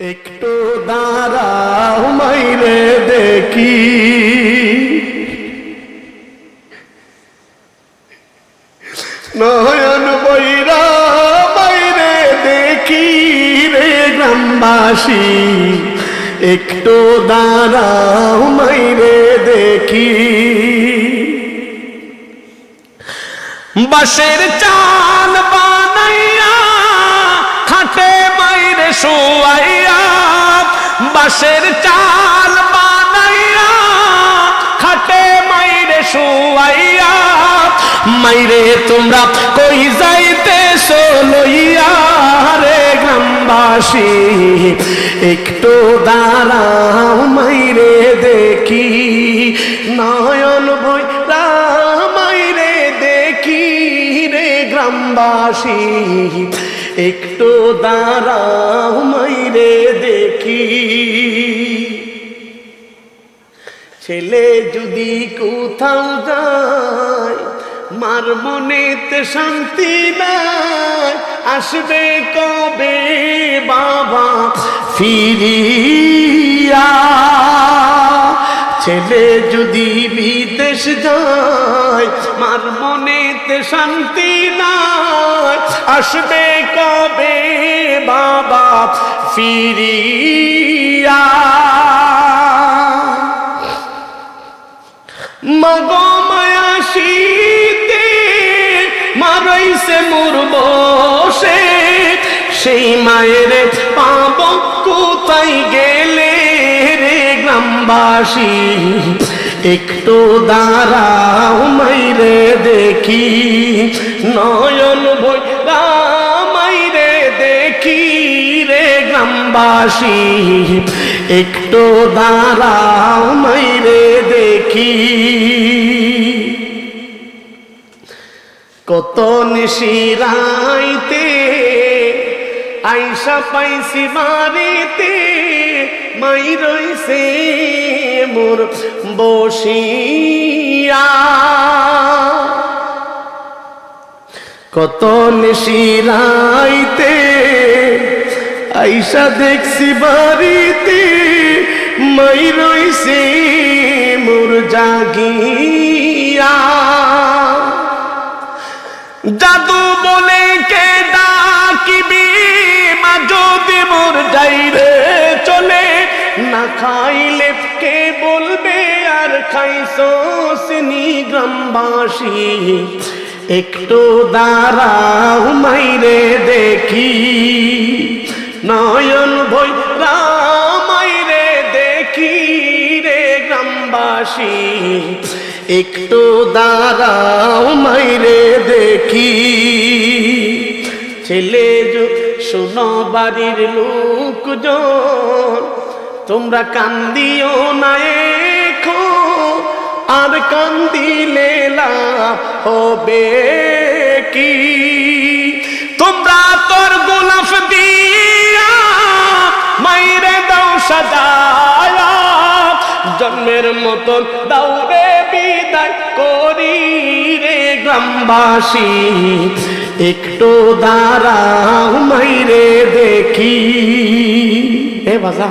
একটু দাঁড়াও মাইরে দেখি। নয়ন বৈরা মাইরে দেখি রে গ্রামবাসী। একটু দাঁড়াও মাইরে দেখি। বাঁশের চাল বানাইয়া, খাটে মাইরে শোয়াইয়া বাঁশের চাল বানাইয়া, খাটে মাইরে শোয়াইয়া, মাইরে তোমরা কই যাইতে লইয়া রে গ্রামবাসী? একটু দাঁড়াও মাইরে দেখি, নয়ন বই মাইরে দেখি রে গ্রামবাসী। একটু দাঁড়াও মাইরে দেখি। ছেলে যদি কোথাও যায়, মার মনেতে শান্তি নাই আসবে কবে বাবা ফিরিয়া? ছেলে যদি বিদেশ যায়, মার মনেতে শান্তি নাই। আসবে কবে বাবা ফিরিয়া? মগো মায়া শীতে মারাইছে মোর বসে, সেই মায়ের পাব কোথায় গ্রামবাসী একটু দাঁড়াও মাইরে দেখি। নয়ন বই মাইরে দেখি রে গ্রামবাসী। একটু দাঁড়াও মাইরে দেখি। কত নিশিরাইতে আইসা পাইছি বাড়িতে মাই রইছে মোর বসিয়া। কত নিশিরাইতে আইসা দেখছি বাড়িতে, মাই রইছে মোর জাগিয়া। জাদু বলে কে ডাকিবি? খাইলে কে বলবে, আর খাইছো সিনি গ্রামবাসী। একটু দাঁড়াও মাইরে দেখি। নয়ন ভই মাইরে দেখি রে গ্রামবাসী। একটু দাঁড়াও মাইরে দেখি। ছেলে শোনো বাড়ির লোকজন তোমরা কান্দিও না এখন, আর কান্দিলে লাভ হবে কি? তোমরা তোর গোলাপ দিয়া মাইরে দাও সাজায়া জন্মের মতন দাউরে বিদায় করি রে গ্রামবাসী। একটু দাঁড়াও মাইরে দেখি। এ বাজা